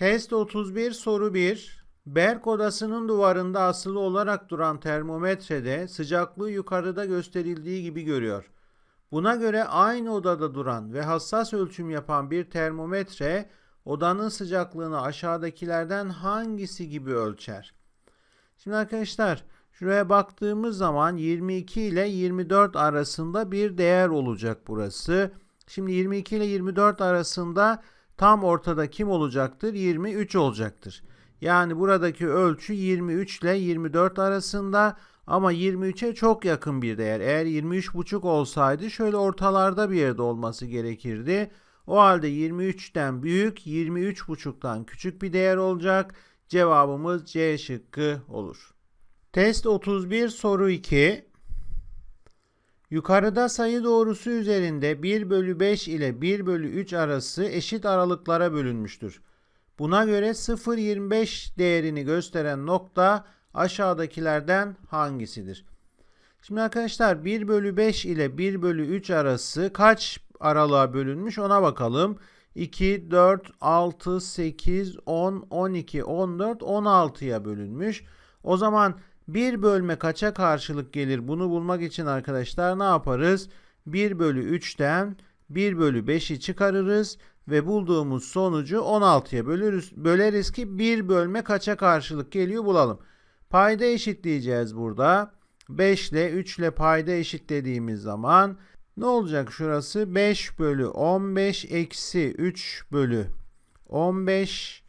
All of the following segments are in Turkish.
Test 31 soru 1. Berk odasının duvarında asılı olarak duran termometrede sıcaklığı yukarıda gösterildiği gibi görüyor. Buna göre aynı odada duran ve hassas ölçüm yapan bir termometre odanın sıcaklığını aşağıdakilerden hangisi gibi ölçer? Şimdi arkadaşlar şuraya baktığımız zaman 22 ile 24 arasında bir değer olacak burası. Şimdi 22 ile 24 arasında tam ortada kim olacaktır? 23 olacaktır. Yani buradaki ölçü 23 ile 24 arasında ama 23'e çok yakın bir değer. Eğer 23,5 olsaydı şöyle ortalarda bir yerde olması gerekirdi. O halde 23'ten büyük, 23,5'tan küçük bir değer olacak. Cevabımız C şıkkı olur. Test 31 soru 2. Yukarıda sayı doğrusu üzerinde 1 bölü 5 ile 1 bölü 3 arası eşit aralıklara bölünmüştür. Buna göre 0,25 değerini gösteren nokta aşağıdakilerden hangisidir? Şimdi arkadaşlar 1 bölü 5 ile 1 bölü 3 arası kaç aralığa bölünmüş ona bakalım. 2, 4, 6, 8, 10, 12, 14, 16'ya bölünmüş. O zaman 1 bölme kaça karşılık gelir? Bunu bulmak için arkadaşlar ne yaparız? 1 bölü 3'ten 1 bölü 5'i çıkarırız ve bulduğumuz sonucu 16'ya bölürüz, böleriz ki 1 bölme kaça karşılık geliyor bulalım. Payda eşitleyeceğiz burada. 5 ile 3 ile payda eşitlediğimiz zaman ne olacak şurası? 5 bölü 15 eksi 3 bölü 15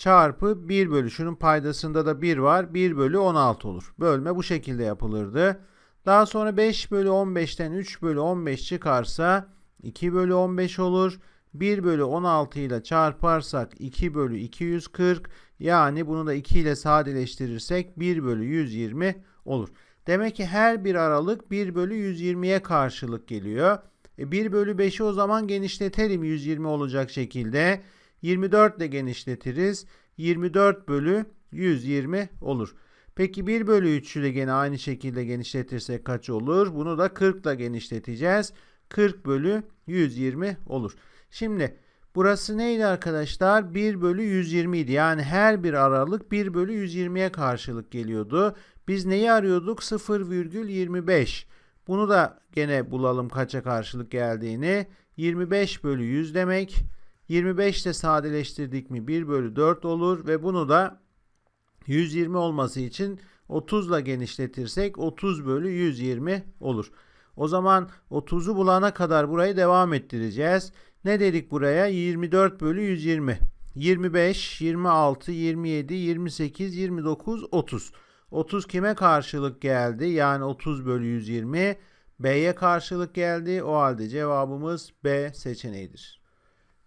çarpı 1 bölü. Şunun paydasında da 1 var. 1 bölü 16 olur. Bölme bu şekilde yapılırdı. Daha sonra 5 bölü 15'ten 3 bölü 15 çıkarsa 2 bölü 15 olur. 1 bölü 16 ile çarparsak 2 bölü 240 yani bunu da 2 ile sadeleştirirsek 1 bölü 120 olur. Demek ki her bir aralık 1 bölü 120'ye karşılık geliyor. E 1 bölü 5'i o zaman genişletelim 120 olacak şekilde. 24 ile genişletiriz. 24 bölü 120 olur. Peki 1 bölü 3'ü de gene aynı şekilde genişletirsek kaç olur? Bunu da 40 ile genişleteceğiz. 40 bölü 120 olur. Şimdi burası neydi arkadaşlar? 1 bölü 120 idi. Yani her bir aralık 1 bölü 120'ye karşılık geliyordu. Biz neyi arıyorduk? 0,25. Bunu da gene bulalım kaça karşılık geldiğini. 25 bölü 100 demek. 25 ile sadeleştirdik mi 1 bölü 4 olur ve bunu da 120 olması için 30 ile genişletirsek 30 bölü 120 olur. O zaman 30'u bulana kadar burayı devam ettireceğiz. Ne dedik buraya? 24 bölü 120. 25, 26, 27, 28, 29, 30. 30 kime karşılık geldi? Yani 30 bölü 120 B'ye karşılık geldi. O halde cevabımız B seçeneğidir.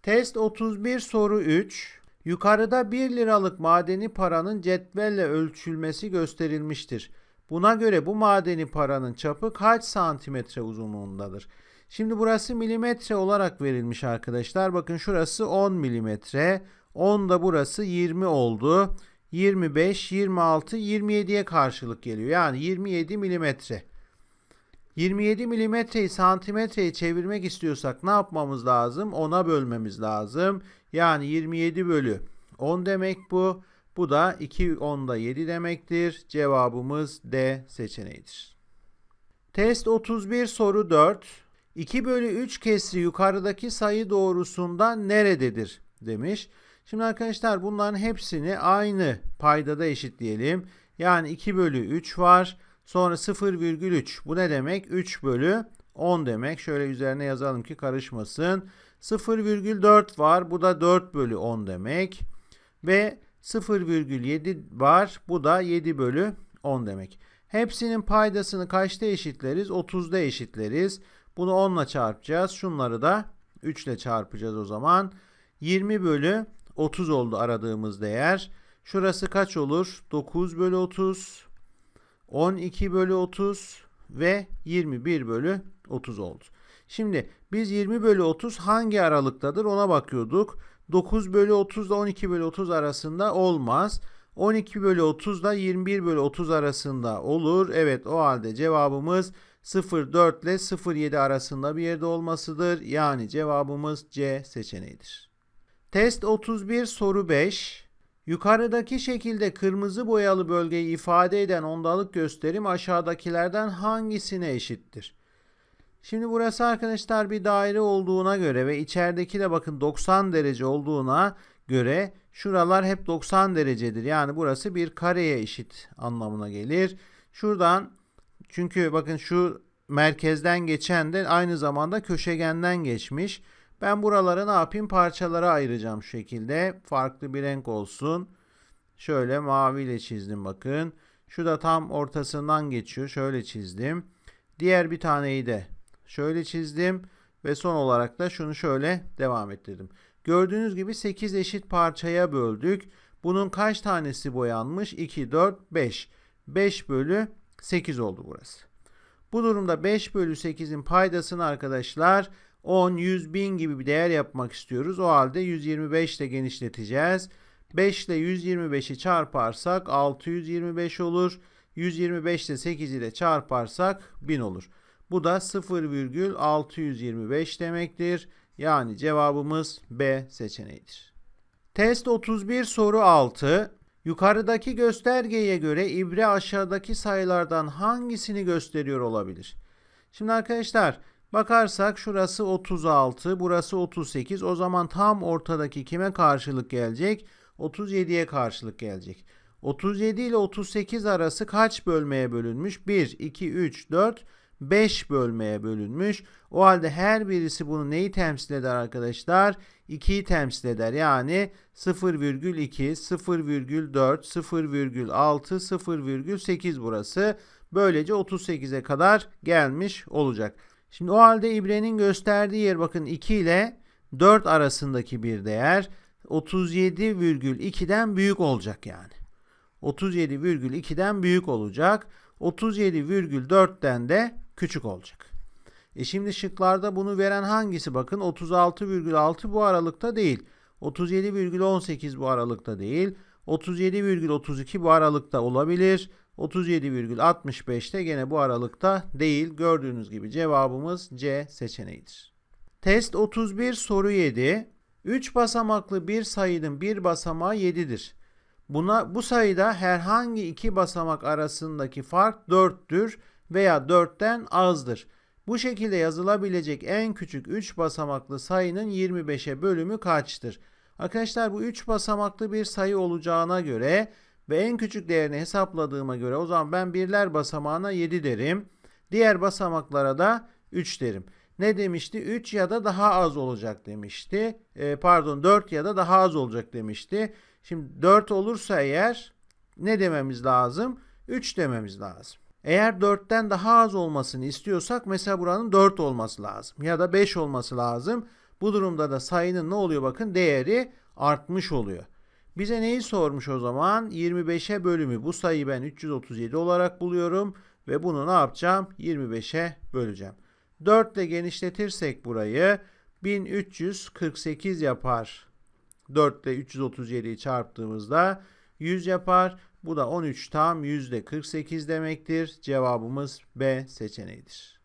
Test 31 soru 3. Yukarıda 1 liralık madeni paranın cetvelle ölçülmesi gösterilmiştir. Buna göre bu madeni paranın çapı kaç santimetre uzunluğundadır? Şimdi burası milimetre olarak verilmiş arkadaşlar. Bakın şurası 10 milimetre. 10 da burası 20 oldu. 25, 26, 27'ye karşılık geliyor. Yani 27 milimetre. 27 milimetreyi santimetreye çevirmek istiyorsak ne yapmamız lazım? 10'a bölmemiz lazım. Yani 27 bölü 10 demek bu. Bu da 2 10'da 7 demektir. Cevabımız D seçeneğidir. Test 31 soru 4. 2 bölü 3 kesri yukarıdaki sayı doğrusunda nerededir demiş. Şimdi arkadaşlar bunların hepsini aynı paydada eşitleyelim. Yani 2 bölü 3 var. Sonra 0,3 bu ne demek? 3 bölü 10 demek. Şöyle üzerine yazalım ki karışmasın. 0,4 var. Bu da 4 bölü 10 demek. Ve 0,7 var. Bu da 7 bölü 10 demek. Hepsinin paydasını kaçta eşitleriz? 30'da eşitleriz. Bunu 10 ile çarpacağız. Şunları da 3 ile çarpacağız o zaman. 20 bölü 30 oldu aradığımız değer. Şurası kaç olur? 9 bölü 30, 12 bölü 30 ve 21 bölü 30 oldu. Şimdi biz 20 bölü 30 hangi aralıktadır ona bakıyorduk. 9 bölü 30 ile 12 bölü 30 arasında olmaz. 12 bölü 30 ile 21 bölü 30 arasında olur. Evet o halde cevabımız 0,4 ile 0,7 arasında bir yerde olmasıdır. Yani cevabımız C seçeneğidir. Test 31 soru 5. Yukarıdaki şekilde kırmızı boyalı bölgeyi ifade eden ondalık gösterim aşağıdakilerden hangisine eşittir? Şimdi burası arkadaşlar bir daire olduğuna göre ve içerideki de bakın 90 derece olduğuna göre şuralar hep 90 derecedir. Yani burası bir kareye eşit anlamına gelir. Şuradan çünkü bakın şu merkezden geçen de aynı zamanda köşegenden geçmiş. Ben buraları ne yapayım? Parçalara ayıracağım şu şekilde. Farklı bir renk olsun. Şöyle maviyle çizdim bakın. Şu da tam ortasından geçiyor. Şöyle çizdim. Diğer bir taneyi de şöyle çizdim. Ve son olarak da şunu şöyle devam ettirdim. Gördüğünüz gibi 8 eşit parçaya böldük. Bunun kaç tanesi boyanmış? 2, 4, 5. 5 bölü 8 oldu burası. Bu durumda 5 bölü 8'in paydasını arkadaşlar 10, 100, 1000 gibi bir değer yapmak istiyoruz. O halde 125 ile genişleteceğiz. 5 ile 125'i çarparsak 625 olur. 125 ile 8 ile çarparsak 1000 olur. Bu da 0,625 demektir. Yani cevabımız B seçeneğidir. Test 31 soru 6. Yukarıdaki göstergeye göre ibre aşağıdaki sayılardan hangisini gösteriyor olabilir? Şimdi arkadaşlar bakarsak şurası 36, burası 38. O zaman tam ortadaki kime karşılık gelecek? 37'ye karşılık gelecek. 37 ile 38 arası kaç bölmeye bölünmüş? 1, 2, 3, 4, 5 bölmeye bölünmüş. O halde her birisi bunu neyi temsil eder arkadaşlar? 2'yi temsil eder. Yani 0,2, 0,4, 0,6, 0,8 burası. Böylece 38'e kadar gelmiş olacak. Şimdi o halde ibrenin gösterdiği yer bakın 2 ile 4 arasındaki bir değer 37,2'den büyük olacak yani. 37,2'den büyük olacak. 37,4'ten de küçük olacak. E şimdi şıklarda bunu veren hangisi? Bakın 36,6 bu aralıkta değil. 37,18 bu aralıkta değil. 37,32 bu aralıkta olabilir. 37,65 de gene bu aralıkta değil. Gördüğünüz gibi cevabımız C seçeneğidir. Test 31 soru 7. 3 basamaklı bir sayının bir basamağı 7'dir. Buna bu sayıda herhangi iki basamak arasındaki fark 4'tür veya 4'ten azdır. Bu şekilde yazılabilecek en küçük 3 basamaklı sayının 25'e bölümü kaçtır? Arkadaşlar bu 3 basamaklı bir sayı olacağına göre ve en küçük değerini hesapladığıma göre o zaman ben birler basamağına 7 derim. Diğer basamaklara da 3 derim. Ne demişti? 3 ya da daha az olacak demişti. E, pardon 4 ya da daha az olacak demişti. Şimdi 4 olursa eğer ne dememiz lazım? 3 dememiz lazım. Eğer 4'ten daha az olmasını istiyorsak mesela buranın 4 olması lazım ya da 5 olması lazım. Bu durumda da sayının ne oluyor bakın değeri artmış oluyor. Bize neyi sormuş o zaman? 25'e bölümü. Bu sayıyı ben 337 olarak buluyorum ve bunu ne yapacağım? 25'e böleceğim. 4 ile genişletirsek burayı 1348 yapar. 4 ile 337'yi çarptığımızda 100 yapar. Bu da 13 tam yüzde 48 demektir. Cevabımız B seçeneğidir.